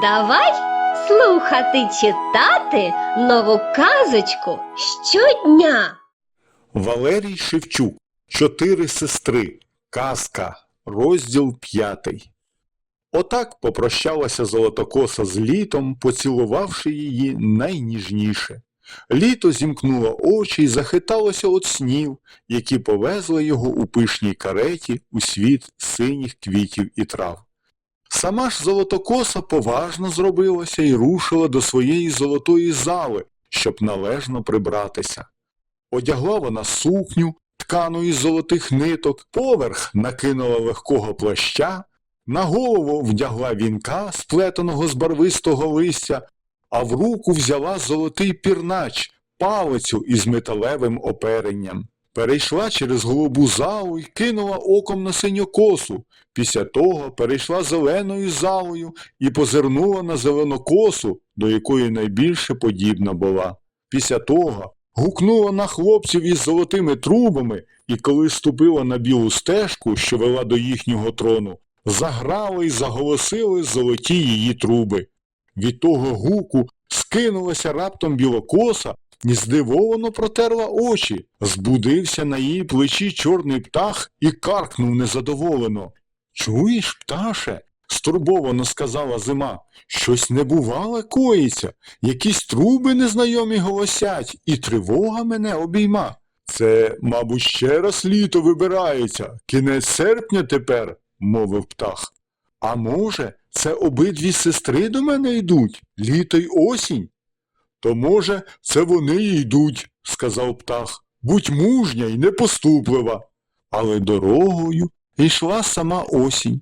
Давай слухати читати нову казочку щодня. Валерій Шевчук. Чотири сестри. Казка. Розділ п'ятий. Отак попрощалася Золотокоса з літом, поцілувавши її найніжніше. Літо зімкнуло очі й захиталося від снів, які повезли його у пишній кареті у світ синіх квітів і трав. Сама ж Золотокоса поважно зробилася і рушила до своєї золотої зали, щоб належно прибратися. Одягла вона сукню, ткану із золотих ниток, поверх накинула легкого плаща, на голову вдягла вінка, сплетеного з барвистого листя, а в руку взяла золотий пірнач, палицю із металевим оперенням. Перейшла через голубу залу і кинула оком на синьокосу. Після того перейшла зеленою залою і позирнула на зеленокосу, до якої найбільше подібна була. Після того гукнула на хлопців із золотими трубами, і коли ступила на білу стежку, що вела до їхнього трону, заграли й заголосили золоті її труби. Від того гуку скинулася раптом білокоса здивовано протерла очі. Збудився на її плечі чорний птах і каркнув незадоволено. Чуєш, пташе? стурбовано сказала зима. Щось небувале коїться, якісь труби незнайомі голосять, і тривога мене обійма. Це, мабуть, ще раз літо вибирається, кінець серпня тепер, мовив птах. А може, це обидві сестри до мене йдуть, літо й осінь? То, може, це вони й йдуть, сказав птах. Будь мужня й непоступлива. Але дорогою йшла сама осінь.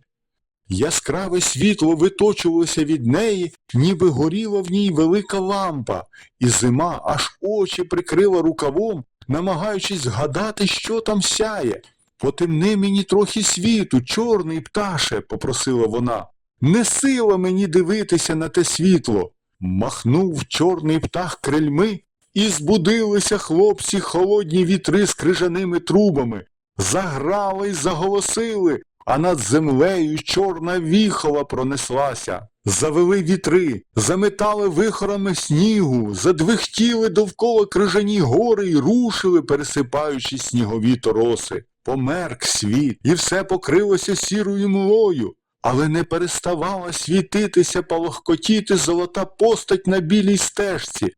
Яскраве світло виточувалося від неї, ніби горіла в ній велика лампа, і зима аж очі прикрила рукавом, намагаючись згадати, що там сяє. Потемни мені трохи світу, чорний пташе, попросила вона. Не сила мені дивитися на те світло. Махнув чорний птах крильми, і збудилися хлопці холодні вітри з крижаними трубами. Заграли й заголосили, а над землею чорна віхола пронеслася. Завели вітри, заметали вихорами снігу, задвихтіли довкола крижані гори й рушили, пересипаючи снігові тороси. Померк світ, і все покрилося сірою млою, але не переставала світитися, палохкотіти золота постать на білій стежці.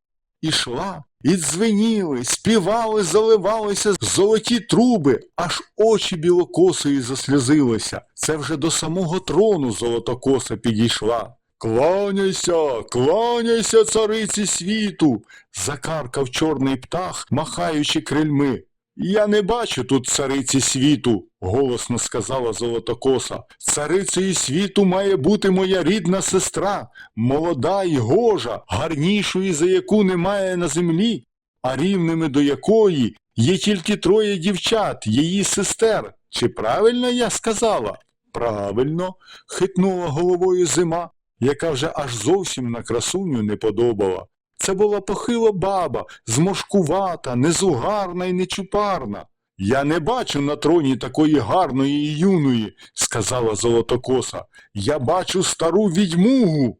Ішла, і дзвеніли, співали, заливалися золоті труби, аж очі білокосої засльозилися. Це вже до самого трону золотокоса підійшла. Кланяйся, кланяйся, цариці світу, закаркав чорний птах, махаючи крильми. Я не бачу тут цариці світу, голосно сказала Золотокоса. Царицею світу має бути моя рідна сестра, молода й гожа, гарнішої, за яку немає на землі, а рівними до якої є тільки троє дівчат, її сестер. Чи правильно я сказала? Правильно, хитнула головою зима, яка вже аж зовсім на красуню не подобала. Це була похила баба, змошкувата, незугарна і нечупарна. Я не бачу на троні такої гарної і юної, сказала Золотокоса. Я бачу стару відьмугу.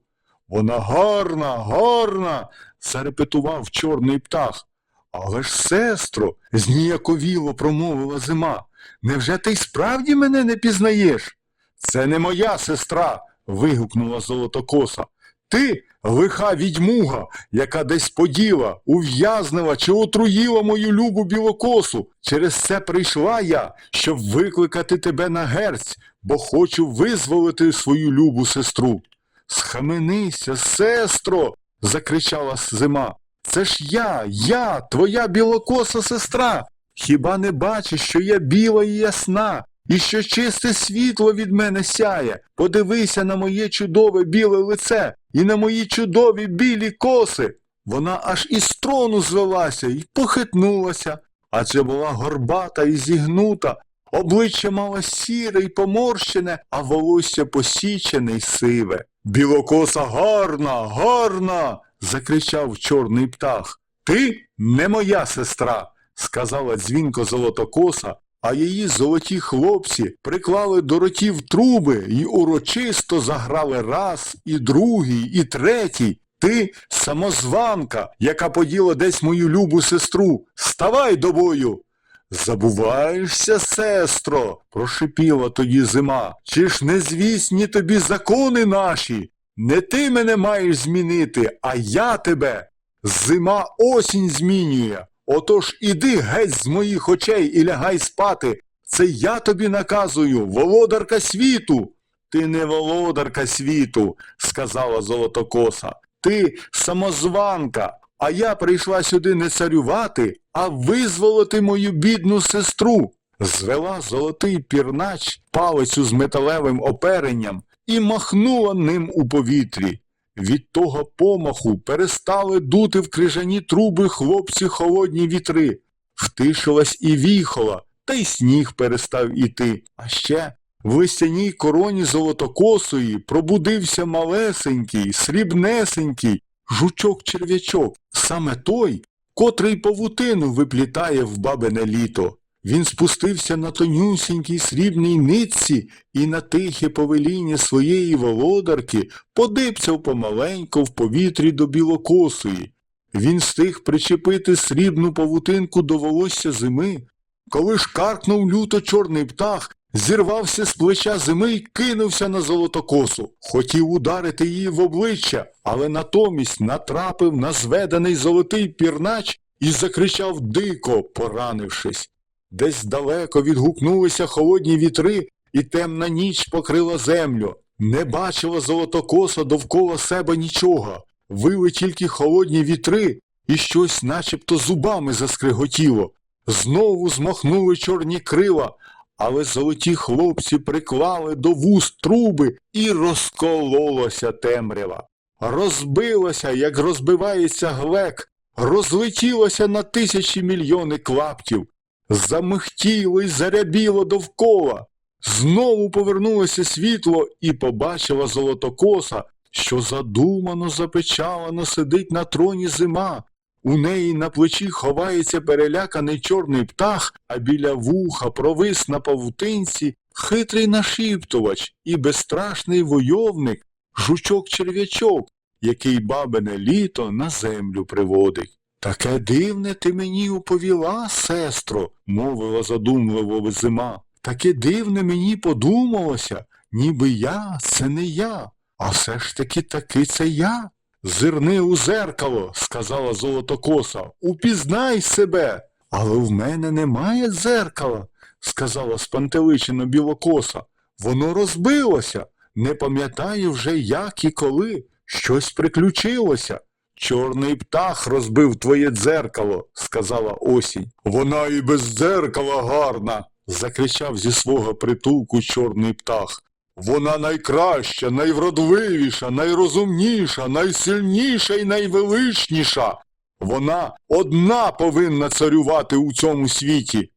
Вона гарна, гарна, зарепетував чорний птах. Але ж, сестро, зніяковіло промовила зима. Невже ти й справді мене не пізнаєш? Це не моя сестра. вигукнула Золотокоса. Ти лиха відьмуга, яка десь поділа, ув'язнила чи отруїла мою любу білокосу. Через це прийшла я, щоб викликати тебе на герць, бо хочу визволити свою любу сестру. Схаменися, сестро, закричала зима. Це ж я, я, твоя білокоса сестра. Хіба не бачиш, що я біла і ясна, і що чисте світло від мене сяє? Подивися на моє чудове біле лице і на мої чудові білі коси. Вона аж із трону звелася і похитнулася, адже була горбата і зігнута, обличчя мало сіре й поморщене, а волосся посічене й сиве. Білокоса гарна, гарна. закричав чорний птах. Ти не моя сестра, сказала дзвінко золотокоса, а її золоті хлопці приклали до ротів труби й урочисто заграли раз, і другий, і третій. Ти самозванка, яка поділа десь мою любу сестру. Ставай до бою. Забуваєшся, сестро, прошипіла тоді зима. Чи ж не звісні тобі закони наші? Не ти мене маєш змінити, а я тебе. Зима осінь змінює. Отож іди геть з моїх очей і лягай спати. Це я тобі наказую, володарка світу. Ти не володарка світу, сказала золотокоса. Ти самозванка, а я прийшла сюди не царювати, а визволити мою бідну сестру. Звела золотий пірнач палицю з металевим оперенням і махнула ним у повітрі. Від того помаху перестали дути в крижані труби хлопці холодні вітри. Втишилась і віхола, та й сніг перестав іти. А ще в листяній короні золотокосої пробудився малесенький, срібнесенький жучок-черв'ячок, саме той, котрий павутину виплітає в бабине літо. Він спустився на тонюсінькій срібній нитці і на тихе повеління своєї володарки подипцяв помаленько в повітрі до білокосої. Він встиг причепити срібну павутинку до волосся зими. Коли ж каркнув люто чорний птах, зірвався з плеча зими й кинувся на золотокосу. Хотів ударити її в обличчя, але натомість натрапив на зведений золотий пірнач і закричав дико, поранившись. Десь далеко відгукнулися холодні вітри, і темна ніч покрила землю. Не бачила золотокоса довкола себе нічого. Вили тільки холодні вітри, і щось начебто зубами заскриготіло. Знову змахнули чорні крила, але золоті хлопці приклали до вуст труби і розкололося темрява. Розбилося, як розбивається глек, розлетілося на тисячі мільйони клаптів, замихтіло й зарябіло довкола. Знову повернулося світло і побачила золотокоса, що задумано запечалено сидить на троні зима. У неї на плечі ховається переляканий чорний птах, а біля вуха провис на павутинці хитрий нашіптувач і безстрашний войовник, жучок-черв'ячок, який бабине літо на землю приводить. Таке дивне ти мені оповіла, сестро, мовила задумливо зима. Таке дивне мені подумалося, ніби я це не я, а все ж таки таки це я. Зирни у зеркало, сказала золотокоса, упізнай себе. Але в мене немає дзеркала, сказала спантеличено білокоса. Воно розбилося. Не пам'ятаю вже як і коли. Щось приключилося. Чорний птах розбив твоє дзеркало, сказала осінь. Вона і без дзеркала гарна, закричав зі свого притулку чорний птах. Вона найкраща, найвродливіша, найрозумніша, найсильніша і найвеличніша. Вона одна повинна царювати у цьому світі.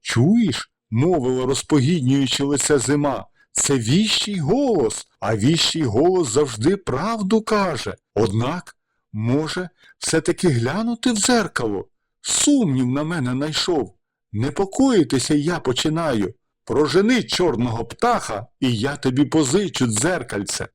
Чуєш? мовила розпогіднюючи лице зима. Це віщий голос, а віщий голос завжди правду каже. Однак, може, все-таки глянути в дзеркало. Сумнів на мене найшов. Непокоїтися я починаю. Прожени чорного птаха, і я тобі позичу дзеркальце.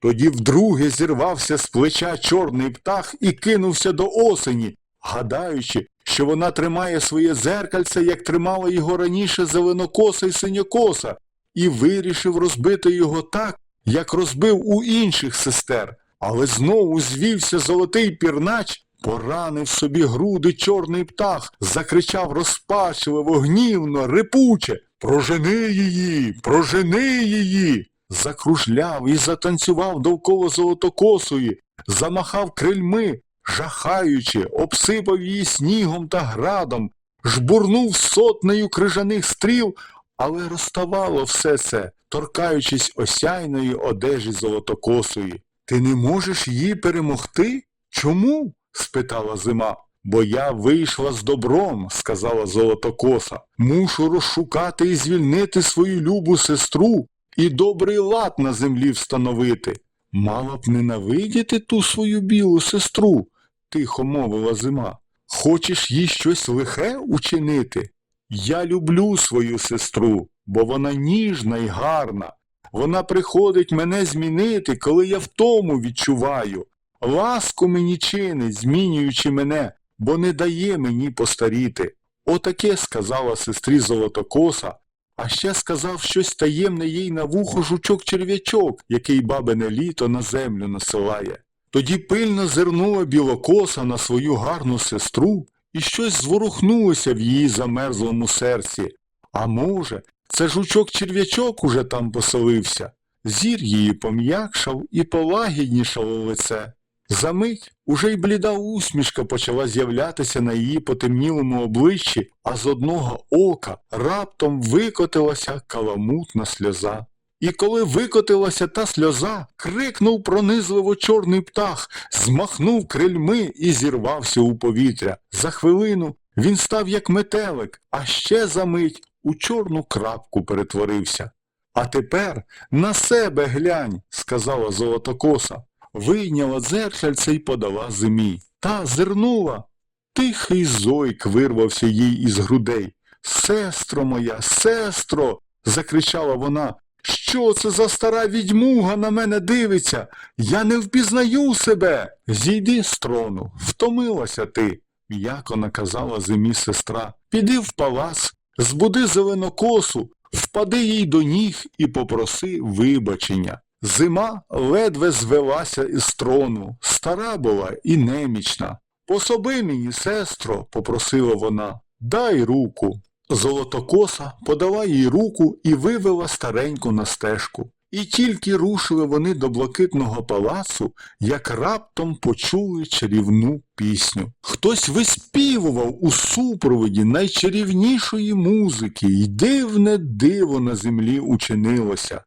Тоді вдруге зірвався з плеча чорний птах і кинувся до осені, гадаючи, що вона тримає своє дзеркальце, як тримала його раніше зеленокоса й синьокоса, і вирішив розбити його так, як розбив у інших сестер. Але знову звівся золотий пірнач, поранив собі груди чорний птах, закричав розпачливо, гнівно, репуче. Прожени її, прожени її. Закружляв і затанцював довкола золотокосої, замахав крильми, жахаючи, обсипав її снігом та градом, жбурнув сотнею крижаних стріл, але розставало все це, торкаючись осяйної одежі золотокосої. Ти не можеш її перемогти? Чому? спитала зима. Бо я вийшла з добром, сказала золотокоса. Мушу розшукати і звільнити свою любу сестру і добрий лад на землі встановити. Мала б ненавидіти ту свою білу сестру, тихо мовила зима. Хочеш їй щось лихе учинити? Я люблю свою сестру, бо вона ніжна і гарна. Вона приходить мене змінити, коли я втому відчуваю. Ласку мені чинить, змінюючи мене, бо не дає мені постаріти. Отаке сказала сестрі Золотокоса, а ще сказав щось таємне їй на вухо жучок-черв'ячок, який бабине літо на землю насилає. Тоді пильно зирнула білокоса на свою гарну сестру, і щось зворухнулося в її замерзлому серці. А може, це жучок-черв'ячок уже там поселився. Зір її пом'якшав і полагіднішало лице. Замить уже й бліда усмішка почала з'являтися на її потемнілому обличчі, а з одного ока раптом викотилася каламутна сльоза. І коли викотилася та сльоза, крикнув пронизливо чорний птах, змахнув крильми і зірвався у повітря. За хвилину він став як метелик, а ще за мить у чорну крапку перетворився. А тепер на себе глянь, сказала золотокоса, вийняла дзеркальце й подала зимі. Та зирнула. Тихий зойк вирвався їй із грудей. Сестро моя, сестро. закричала вона. Що це за стара відьмуга на мене дивиться? Я не впізнаю себе. Зійди з трону, втомилася ти, м'яко наказала зимі сестра. Піди в палац, збуди зеленокосу, впади їй до ніг і попроси вибачення. Зима ледве звелася із трону, стара була і немічна. Пособи мені, сестро, попросила вона, дай руку. Золотокоса подала їй руку і вивела стареньку на стежку. І тільки рушили вони до блакитного палацу, як раптом почули чарівну пісню. Хтось виспівував у супроводі найчарівнішої музики, і дивне диво на землі учинилося.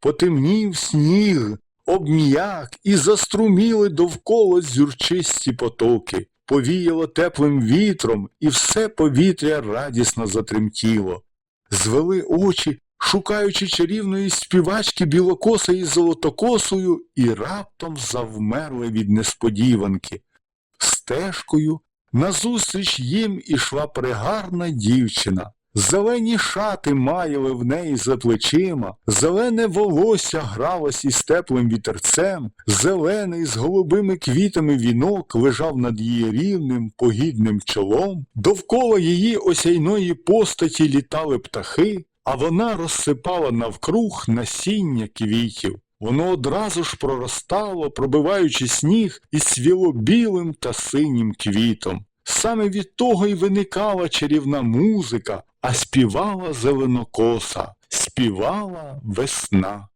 Потемнів сніг, обм'як і заструміли довкола зюрчисті потоки. Повіяло теплим вітром, і все повітря радісно затремтіло. Звели очі, шукаючи чарівної співачки білокосої з золотокосою, і раптом завмерли від несподіванки. Стежкою назустріч їм ішла пригарна дівчина. Зелені шати маяли в неї за плечима, зелене волосся гралось із теплим вітерцем, зелений з голубими квітами вінок лежав над її рівним, погідним чолом, довкола її осяйної постаті літали птахи, а вона розсипала навкруг насіння квітів. Воно одразу ж проростало, пробиваючи сніг, і свіло білим та синім квітом. Саме від того й виникала чарівна музика, а співала зеленокоса, співала весна.